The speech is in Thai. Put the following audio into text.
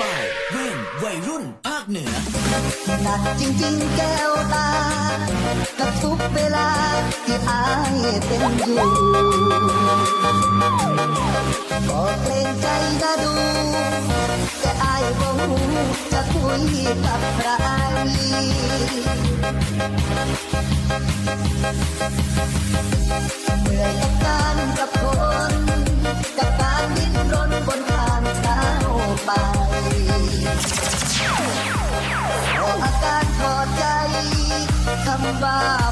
บ่ายเว่งวัยรุ่นภาคเหนือ หนักจริงๆแก้วตา กับทุกเวลาที่อายเป็นอยู่ก็เกรงใจนะดู แต่อายบ่ฮู้จะคุยกับใคร bye.